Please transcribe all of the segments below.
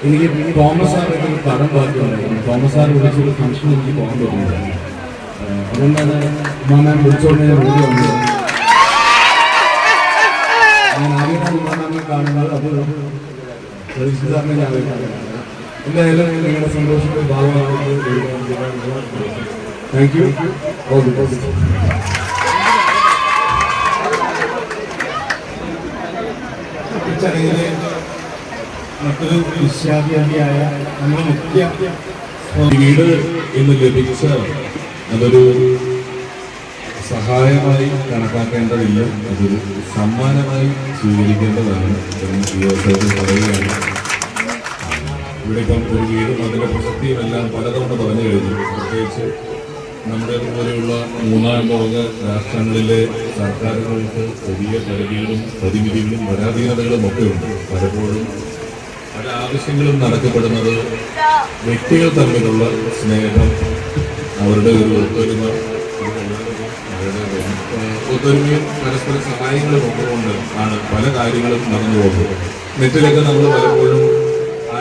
എനിക്ക് Thomas sir ഒരു പടം ബാക്കിയുണ്ടായിരുന്നു തോമസ് സാർ വിളിച്ചൊരു ഫംഗ്ഷൻ എനിക്ക് പോകാൻ പറ്റുന്നില്ല അതുകൊണ്ടാണ് ഉമ്മ മാം വിളിച്ചോണ്ട് ഞാൻ ഓടി വന്നത് ഞാൻ ആദ്യമായി ഉമ്മാനെ കാണുന്നത് അത് പ്രതീക്ഷിച്ച സാറിനെ ഞാൻ എന്തായാലും നിങ്ങളുടെ സന്തോഷത്തിൽ ഭാഗമാകുന്നത് താങ്ക് യു വീട് ഇന്ന് ലഭിച്ച അതൊരു സഹായമായി കണക്കാക്കേണ്ടതില്ല അതൊരു സമ്മാനമായി സ്വീകരിക്കേണ്ടതാണ് എന്ന് അവസരത്തിൽ പറയുകയാണ്. ഇവിടെ ഇപ്പം ഒരു വീടും അതിന്റെ പ്രസക്തിയും എല്ലാം പലതവണ പറഞ്ഞു കഴിഞ്ഞു. പ്രത്യേകിച്ച് നമ്മുടെ പോലെയുള്ള മൂന്നാം ലോക രാഷ്ട്രങ്ങളിലെ സർക്കാരുകൾക്ക് പുതിയ പരിധികളും പരിമിതികളും പരാധീനതകളും ഒക്കെ ഉണ്ട്. പലപ്പോഴും പല ആവശ്യങ്ങളും നടക്കപ്പെടുന്നത് വ്യക്തികൾ തമ്മിലുള്ള സ്നേഹം അവരുടെ ഒരു ഒത്തൊരുമ ഒത്തൊരുമയും പരസ്പര സഹായങ്ങളും ഒക്കെ കൊണ്ട് ആണ് പല കാര്യങ്ങളും നടന്നു പോകുന്നത് നെറ്റിലൊക്കെ നമ്മൾ പലപ്പോഴും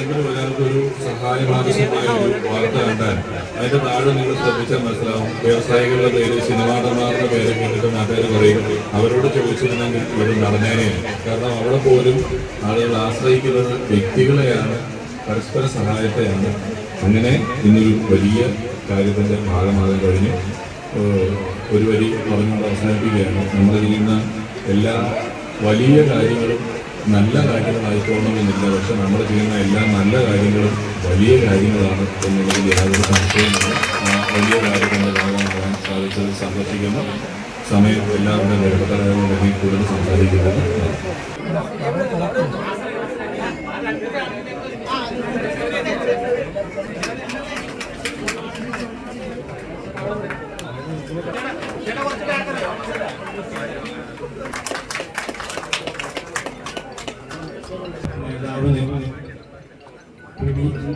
ആരെങ്കിലും ഒരാൾക്ക് ഒരു സഹായം ആവശ്യമായ ഒരു വാർത്ത കണ്ടാൽ അതിന്റെ താഴെ നിങ്ങൾ ശ്രദ്ധിച്ചാൽ മനസ്സിലാവും. വ്യവസായികളുടെ പേര് സിനിമാടന്മാരുടെ പേര് കേട്ടിട്ട് നാട്ടുകാർ പറയും അവരോട് ചോദിച്ചിരുന്നെങ്കിൽ ഇവിടെ നടന്നേനെ. കാരണം അവിടെ പോലും ആളുകൾ ആശ്രയിക്കുന്നത് വ്യക്തികളെയാണ് പരസ്പര സഹായത്തെയാണ്. അങ്ങനെ ഇന്നൊരു വലിയ കാര്യത്തിന്റെ ഭാഗമാകാൻ കഴിഞ്ഞു. ഒരു വരി പറഞ്ഞുകൊണ്ട് അവസാനിപ്പിക്കുകയാണ്. നമ്മൾ ചെയ്യുന്ന എല്ലാ വലിയ കാര്യങ്ങളും നല്ല കാര്യങ്ങളായിക്കോണമെന്നില്ല പക്ഷെ നമ്മൾ ചെയ്യുന്ന എല്ലാ നല്ല കാര്യങ്ങളും വലിയ കാര്യങ്ങളാണ് എന്നുള്ളതിൽ യാതൊരു സംശയമില്ല ആ വലിയ കാര്യങ്ങളുടെ ഭാഗമാകാൻ സാധിച്ചത് സന്ദർശിക്കുന്ന സമയം എല്ലാവരുടെയും വേണ്ടപ്പെട്ട കൂടുതൽ സംസാരിക്കുന്നത്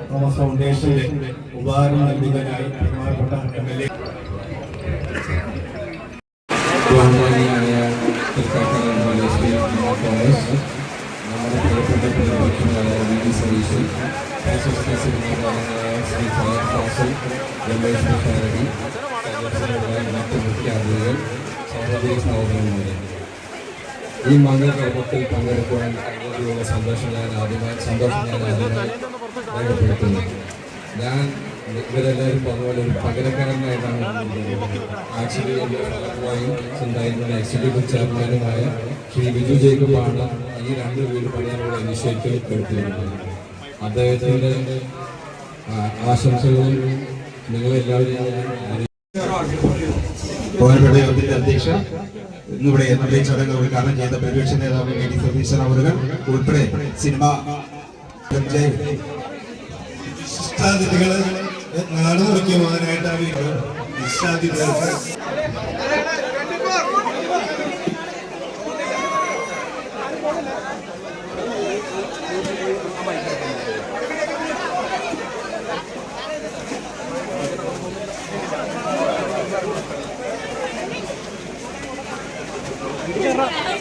തോമസ് ഫൗണ്ടേഷന്റെ ഉപഹാരം നൽകുന്നതിനായി ബഹുമാനപ്പെട്ട എം എൽ എ. ബഹുമാനിയായ തോമസ് നമ്മുടെ പ്രിയപ്പെട്ട പ്രതിപക്ഷങ്ങളായ വി ഡി സതീശൻ ശ്രീ ഫയർ ഫാസൽ രമേശ് സന്ദർശനങ്ങളായ മറ്റ് മുഖ്യ അതിഥികൾ സഹോദരി സഹോദരന്മാരെ ഈ മംഗളകർമ്മത്തിൽ പങ്കെടുക്കുവാൻ കഴിഞ്ഞതിലുള്ള സന്തോഷം ഞാൻ ആദ്യമായി സന്തോഷം ഞാൻ ആദ്യമായി രേഖപ്പെടുത്തുന്നു. ഞാൻ ഇവരെല്ലാവരും പറഞ്ഞപോലെ ഒരു പകരക്കാരനായിട്ടാണ് ആക്ച്വലി എന്റെ ഫലവുമായും ഉണ്ടായിരുന്ന എക്സിക്യൂട്ടീവ് ചെയർമാനുമായ ശ്രീ ബിജു ജേക്കബാണ് ഈ രണ്ട് വീട് പണിയാനുള്ള ഇനിഷ്യേറ്റീവ് എടുത്തിരുന്നത് അദ്ദേഹത്തിന്റെ ആശംസകളും നിങ്ങളെല്ലാവരും അധ്യക്ഷ ഇന്നിവിടെ നമ്മുടെ ചടങ്ങ് ഉദ്ഘാടനം ചെയ്ത പ്രതിപക്ഷ നേതാവ് എ ഡി സതീശൻ അവരുകൾ ഉൾപ്പെടെ സിനിമ ഇഷ്ടാതിഥികൾ നാട് മുറിക്കുവാനായിട്ട്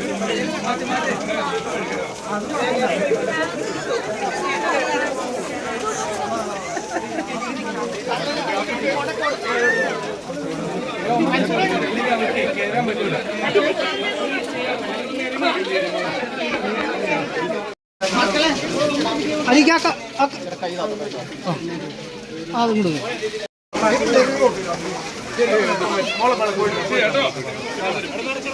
ഇഷ്ടാതിഥികൾക്ക് ും അടിക്കാക്ക അതും കൊടുക്കും ചാക്കര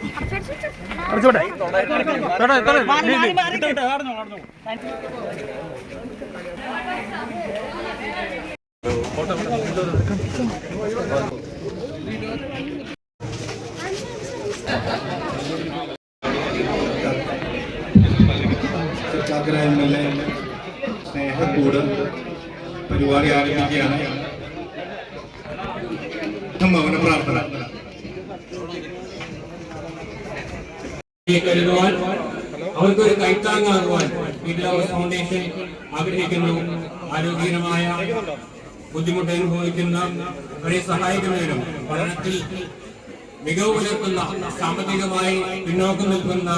എ സ്നേഹക്കൂട് പരിപാടി ആരംഭിക്കുകയാണ്. മൗന പ്രാർത്ഥന. കരുതുവാൻ അവർക്കൊരു കൈത്താങ്ങാകുവാൻ വിദ്യാഭ്യാസ ഫൗണ്ടേഷൻ ആഗ്രഹിക്കുന്നു. ആരോഗ്യകരമായ ബുദ്ധിമുട്ട് അനുഭവിക്കുന്ന അവരെ സഹായിക്കുന്നതിനും പഠനത്തിൽ മികവ് പുലർത്തുന്ന സാമ്പത്തികമായി പിന്നോക്കം നിൽക്കുന്ന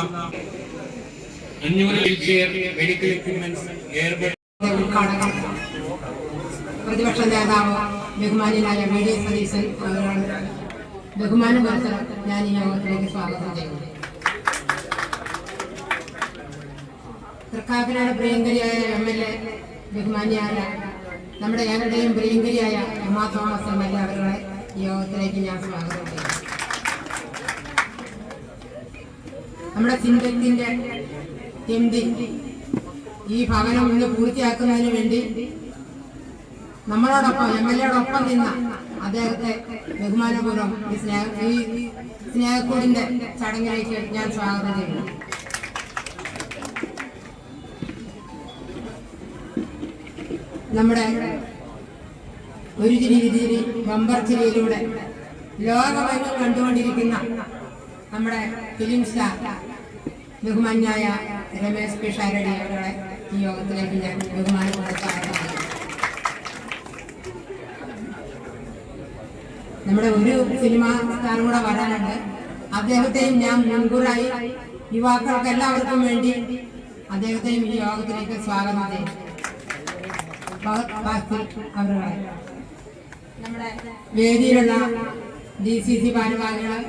അഞ്ഞൂറ് വീൽചെയർ മെഡിക്കൽ എക്യുപ്മെന്റ്സ് എയർബഡ് ഉദ്ഘാടനം. പ്രതിപക്ഷ നേതാവ് ബഹുമാനിയായ വി ഡി സതീശൻ അവരാണ് ബഹുമാനം കൊടുത്ത് ഞാൻ ഈ യോഗത്തിലേക്ക് സ്വാഗതം ചെയ്യുന്നു. തൃക്കാക്കനാട് പ്രിയങ്കരിയായ എം എൽ എ ബഹുമാനിയായ നമ്മുടെ ഞങ്ങളുടെയും പ്രിയങ്കരിയായ Uma Thomas M L A അവരുടെ യോഗത്തിലേക്ക് ഞാൻ സ്വാഗതം ചെയ്യുന്നു. നമ്മുടെ സിംഗത്തിന്റെ ഹിന്ദി ഈ ഭവനം ഇന്ന് പൂർത്തിയാക്കുന്നതിന് വേണ്ടി നമ്മളോടൊപ്പം എം എൽ എയോടൊപ്പം നിന്ന അദ്ദേഹത്തെ ബഹുമാനപൂർവം ഈ സ്നേഹ ഈ സ്നേഹക്കൂടിന്റെ ചടങ്ങിലേക്ക് ഞാൻ സ്വാഗതം ചെയ്യുന്നു. നമ്മുടെ ഒരു ചിരി ബമ്പർ ചിരിയിലൂടെ ലോകമെങ്ങും കണ്ടുകൊണ്ടിരിക്കുന്ന നമ്മുടെ ഫിലിം സ്റ്റാർ ബഹുമാന്യായ രമേശ് പിഷാരടി അവരുടെ ഈ യോഗത്തിലേക്ക് ഞാൻ ബഹുമാനപ്പെടുത്താറുണ്ട് നമ്മുടെ ഒരു സിനിമ സ്ഥാനം കൂടെ വരാനുണ്ട്. അദ്ദേഹത്തെയും ഞാൻ മുൻകൂറായി യുവാക്കൾക്ക് എല്ലാവർക്കും വേണ്ടി അദ്ദേഹത്തെയും ഈ യോഗത്തിലേക്ക് സ്വാഗതം ചെയ്യും അവരുടെ വേദിയിലുള്ള ഡി സി സി ഭാരവാഹികൾ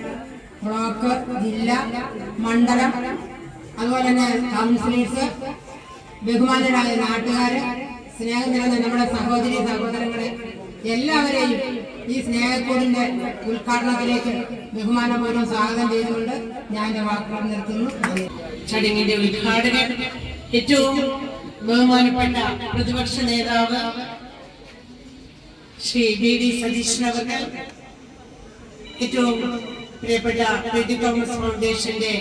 ബ്ലോക്ക് ജില്ല മണ്ഡലം അതുപോലെ തന്നെ കൗൺസിലേഴ്സ് ബഹുമാനരായ നാട്ടുകാര് സ്നേഹം നിറഞ്ഞ നമ്മുടെ സഹോദരി സഹോദരങ്ങളെ എല്ലാവരെയും ഈ സ്നേഹക്കൂടിന്റെ ഉദ്ഘാടനത്തിലേക്ക് ബഹുമാനപൂർവം സ്വാഗതം ചെയ്തുകൊണ്ട് ഞാൻ എന്റെ വാക്കുകൾ നിർത്തുന്നു. ചടങ്ങിന്റെ ഉദ്ഘാടകൻ ഏറ്റവും ബഹുമാനപ്പെട്ട പ്രതിപക്ഷ നേതാവ് ശ്രീ ബി ഡി സതീശൻ അവർക്ക് ഏറ്റവും പ്രിയപ്പെട്ട പി ടി തോമസ് ഫൗണ്ടേഷന്റെ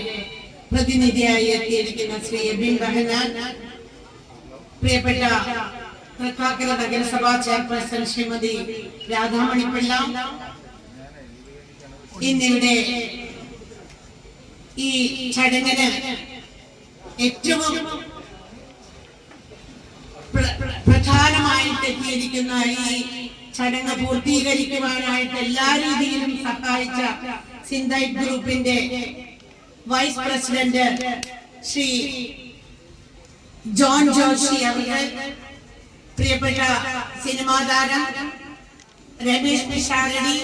പ്രതിനിധിയായി എത്തിയിരിക്കുന്ന ശ്രീ എബിൻ ബഹനാൻ പ്രിയപ്പെട്ട തൃക്കാക്കര നഗരസഭാ ചെയർപേഴ്സൺ ശ്രീമതി രാധാമണിപ്പിള്ള ഇന്നിവിടെ ഈ ചടങ്ങിന് ഏറ്റവും പ്രധാനമായിട്ട് എത്തിയിരിക്കുന്ന ഈ ചടങ്ങ് പൂർത്തീകരിക്കുവാനായിട്ട് എല്ലാ രീതിയിലും സഹായിച്ച സിന്തൈറ്റ് ഗ്രൂപ്പിന്റെ vice president Shri John Joshy അവർക്ക് പ്രിയപ്പെട്ട സിനിമാ താരം രമേശ് പിഷാരടി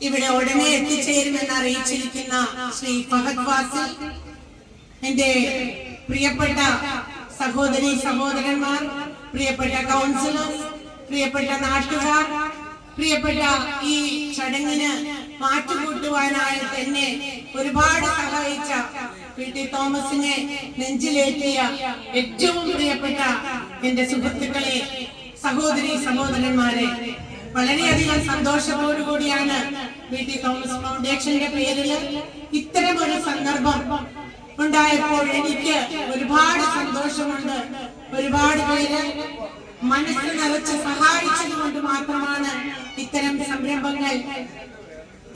ഇവിടെ ഉടനെ എത്തിച്ചേരുമെന്ന് അറിയിച്ചിരിക്കുന്ന ശ്രീ ഫഹദ് വാസി എന്റെ പ്രിയപ്പെട്ട സഹോദരി സഹോദരന്മാർ പ്രിയപ്പെട്ട കൗൺസിലേഴ്സ് പ്രിയപ്പെട്ട നാട്ടുകാർ പ്രിയപ്പെട്ട ഈ ചടങ്ങിന് മാറ്റുകൂട്ടുവാനായി തന്നെ ഒരുപാട് സഹായിച്ച പി. ടി. തോമസിനെ നെഞ്ചിലേറ്റിയ ഏറ്റവും പ്രിയപ്പെട്ട എന്റെ സുഹൃത്തുക്കളെ സഹോദരി സഹോദരന്മാരെ വളരെയധികം സന്തോഷത്തോടു കൂടിയാണ് പി. ടി. തോമസ് ഫൗണ്ടേഷന്റെ പേരിൽ ഇത്തരമൊരു സന്ദർഭം ഉണ്ടായപ്പോൾ എനിക്ക് ഒരുപാട് സന്തോഷമുണ്ട്. ഒരുപാട് പേര് മനസ്സ് നിറച്ച് സഹായിച്ചത് കൊണ്ട് മാത്രമാണ് ഇത്തരം സംരംഭങ്ങൾ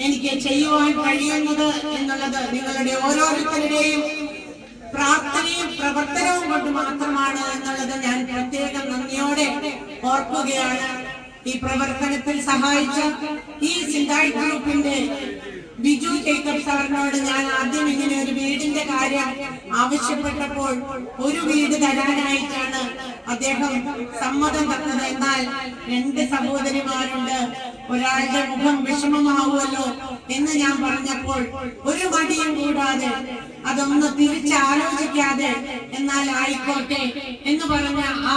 എനിക്ക് ചെയ്യുവാൻ കഴിയുന്നത് എന്നുള്ളത്. നിങ്ങളുടെ ഓരോരുത്തരുടെയും പ്രാർത്ഥനയും പ്രവർത്തനവും കൊണ്ട് മാത്രമാണ് എന്നുള്ളത് ഞാൻ പ്രത്യേകം നന്ദിയോടെ ഓർക്കുകയാണ്. ഈ പ്രവർത്തനത്തിൽ സഹായിച്ച ഈ സിന്തായ് ഗ്രൂപ്പിന്റെ ബിജു ജേക്കബ് സാറിനോട് ഞാൻ ആദ്യം കാര്യം ആവശ്യപ്പെട്ടപ്പോൾ ഒരു വീട് തരാനായിട്ടാണ് അദ്ദേഹം സമ്മതം തന്നത്. എന്നാൽ രണ്ട് സഹോദരിമാരുണ്ട്. ഒരാളുടെ മുഖം വിഷമമാവുമല്ലോ എന്ന് ഞാൻ പറഞ്ഞപ്പോൾ ഒരു മടിയും കൂടാതെ അതൊന്ന് തിരിച്ചാലോചിക്കാതെ എന്നാൽ ആയിക്കോട്ടെ എന്ന് പറഞ്ഞ ആ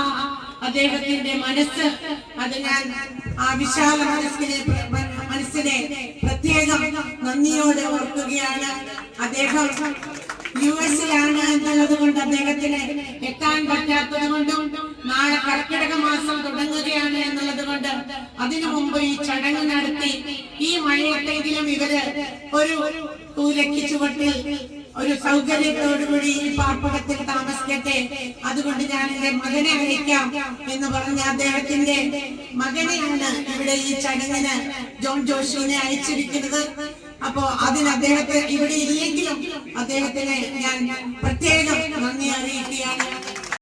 അദ്ദേഹത്തിന്റെ മനസ്സ് അത് ഞാൻ ആ വിശാല മനസ്സിനെ മനസ്സിനെ പ്രത്യേകം നന്ദിയോടെ ഓർക്കുകയാണ്. അദ്ദേഹം യു എസിലാണ് എന്നുള്ളത് കൊണ്ട് അദ്ദേഹത്തിന് എത്താൻ പറ്റാത്തത് കൊണ്ടും നാളെ കർക്കിടക മാസം തുടങ്ങുകയാണ് എന്നുള്ളത് കൊണ്ട് അതിനു മുമ്പ് ഈ ചടങ്ങ് നടത്തി ഈ മഴയത്തെങ്കിലും ഇവർ ഒരു ചുവട്ടിൽ ഒരു സൗകര്യത്തോടുകൂടി ഈ പാർപ്പിടത്തിൽ താമസിക്കട്ടെ. അതുകൊണ്ട് ഞാൻ എന്റെ മകനെ അയക്കാം എന്ന് പറഞ്ഞ അദ്ദേഹത്തിന്റെ മകനെയാണ് ഇവിടെ ഈ ചടങ്ങിന് ജോൺ ജോഷുവിനെ അയച്ചിരിക്കുന്നത്. അപ്പോ അതിന് അദ്ദേഹത്തെ ഇവിടെ ഇല്ലെങ്കിലും അദ്ദേഹത്തിന് ഞാൻ പ്രത്യേകം നന്ദി അറിയിക്കുകയാണ്.